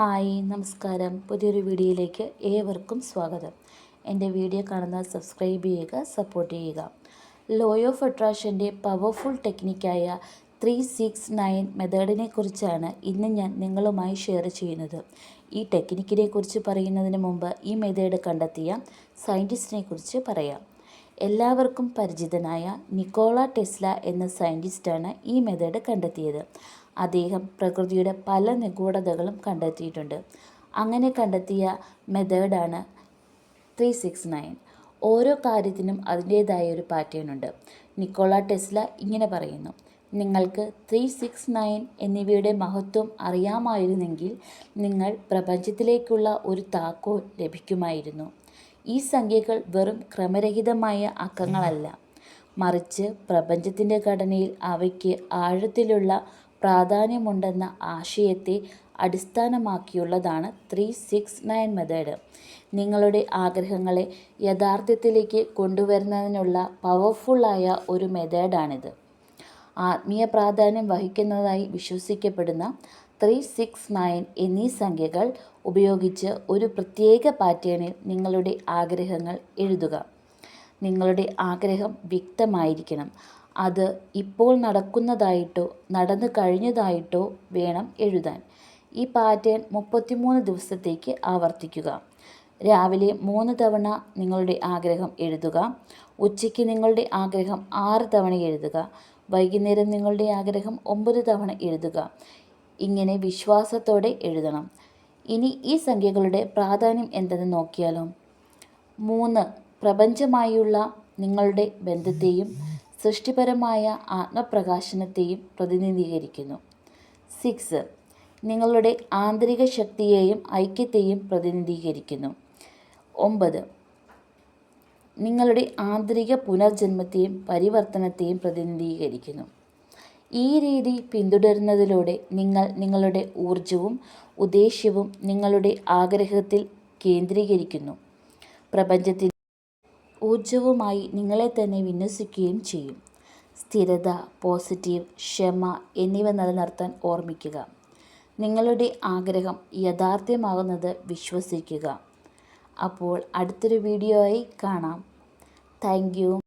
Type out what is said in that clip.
Hi നമസ്കാരം. പുതിയൊരു വീഡിയോയിലേക്ക് ഏവർക്കും സ്വാഗതം. എന്റെ വീഡിയോ കാണുന്ന സബ്സ്ക്രൈബ് ചെയ്യുക സപ്പോർട്ട് ചെയ്യുക. ലോ ഓഫ് അട്രാക്ഷന്റെ പവർഫുൾ ടെക്നിക്കായ ത്രീ സിക്സ് നയൻ മെത്തേഡിനെ കുറിച്ചാണ് ഇന്ന് ഞാൻ നിങ്ങളുമായി ഷെയർ ചെയ്യുന്നത്. ഈ ടെക്നിക്കിനെ കുറിച്ച് പറയുന്നതിന് മുമ്പ് ഈ മെത്തേഡ് കണ്ടെത്തിയ സയന്റിസ്റ്റിനെ കുറിച്ച് പറയാം. എല്ലാവർക്കും പരിചിതനായ നിക്കോള ടെസ്ല എന്ന സയന്റിസ്റ്റാണ് ഈ മെത്തേഡ് കണ്ടെത്തിയത്. അദ്ദേഹം പ്രകൃതിയുടെ പല നിഗൂഢതകളും കണ്ടെത്തിയിട്ടുണ്ട്. അങ്ങനെ കണ്ടെത്തിയ മെത്തേഡാണ് ത്രീ സിക്സ് നയൻ. ഓരോ കാര്യത്തിനും അതിന്റേതായ ഒരു പാറ്റേൺ ഉണ്ട്. നിക്കോള ടെസ്ല ഇങ്ങനെ പറയുന്നു. നിങ്ങൾക്ക് ത്രീ സിക്സ് നയൻ എന്നിവയുടെ മഹത്വം അറിയാമായിരുന്നെങ്കിൽ നിങ്ങൾ പ്രപഞ്ചത്തിലേക്കുള്ള ഒരു താക്കോൽ ലഭിക്കുമായിരുന്നു. ഈ സംഖ്യകൾ വെറും ക്രമരഹിതമായ അക്കങ്ങളല്ല. മറിച്ച് പ്രപഞ്ചത്തിന്റെ ഘടനയിൽ അവയ്ക്ക് ആഴത്തിലുള്ള പ്രാധാന്യമുണ്ടെന്ന ആശയത്തെ അടിസ്ഥാനമാക്കിയുള്ളതാണ് ത്രീ സിക്സ് നയൻ മെത്തേഡ്. നിങ്ങളുടെ ആഗ്രഹങ്ങളെ യഥാർത്ഥത്തിലേക്ക് കൊണ്ടുവരുന്നതിനുള്ള പവർഫുള്ളായ ഒരു മെത്തേഡാണിത്. ആത്മീയ പ്രാധാന്യം വഹിക്കുന്നതായി വിശ്വസിക്കപ്പെടുന്ന ത്രീ സിക്സ് നയൻ എന്നീ സംഖ്യകൾ ഉപയോഗിച്ച് ഒരു പ്രത്യേക പാറ്റേണിൽ നിങ്ങളുടെ ആഗ്രഹങ്ങൾ എഴുതുക. നിങ്ങളുടെ ആഗ്രഹം വ്യക്തമായിരിക്കണം. അത് ഇപ്പോൾ നടക്കുന്നതായിട്ടോ നടന്നു കഴിഞ്ഞതായിട്ടോ വേണം എഴുതാൻ. ഈ പാറ്റേൺ മുപ്പത്തിമൂന്ന് ദിവസത്തേക്ക് ആവർത്തിക്കുക. രാവിലെ മൂന്ന് തവണ നിങ്ങളുടെ ആഗ്രഹം എഴുതുക. ഉച്ചയ്ക്ക് നിങ്ങളുടെ ആഗ്രഹം ആറ് തവണ എഴുതുക. വൈകുന്നേരം നിങ്ങളുടെ ആഗ്രഹം ഒമ്പത് തവണ എഴുതുക. ഇങ്ങനെ വിശ്വാസത്തോടെ എഴുതണം. ഇനി ഈ സംഖ്യകളുടെ പ്രാധാന്യം എന്തെന്ന് നോക്കിയാലോ? മൂന്ന്. പ്രപഞ്ചമായുള്ള നിങ്ങളുടെ ബന്ധത്തെയും സൃഷ്ടിപരമായ ആത്മപ്രകാശനത്തെയും പ്രതിനിധീകരിക്കുന്നു. സിക്സ്. നിങ്ങളുടെ ആന്തരിക ശക്തിയെയും ഐക്യത്തെയും പ്രതിനിധീകരിക്കുന്നു. ഒമ്പത്. നിങ്ങളുടെ ആന്തരിക പുനർജന്മത്തെയും പരിവർത്തനത്തെയും പ്രതിനിധീകരിക്കുന്നു. ഈ രീതി പിന്തുടരുന്നതിലൂടെ നിങ്ങൾ നിങ്ങളുടെ ഊർജവും ഉദ്ദേശ്യവും നിങ്ങളുടെ ആഗ്രഹത്തിൽ കേന്ദ്രീകരിക്കുന്നു. പ്രപഞ്ചത്തിൽ ഊർജവുമായി നിങ്ങളെ തന്നെ വിന്യസിക്കുകയും ചെയ്യും. സ്ഥിരത പോസിറ്റീവ് ക്ഷമ എന്നിവ നിലനിർത്താൻ ഓർമ്മിക്കുക. നിങ്ങളുടെ ആഗ്രഹം യഥാർത്ഥ്യമാകുന്നത് വിശ്വസിക്കുക. അപ്പോൾ അടുത്തൊരു വീഡിയോ ആയി കാണാം. താങ്ക്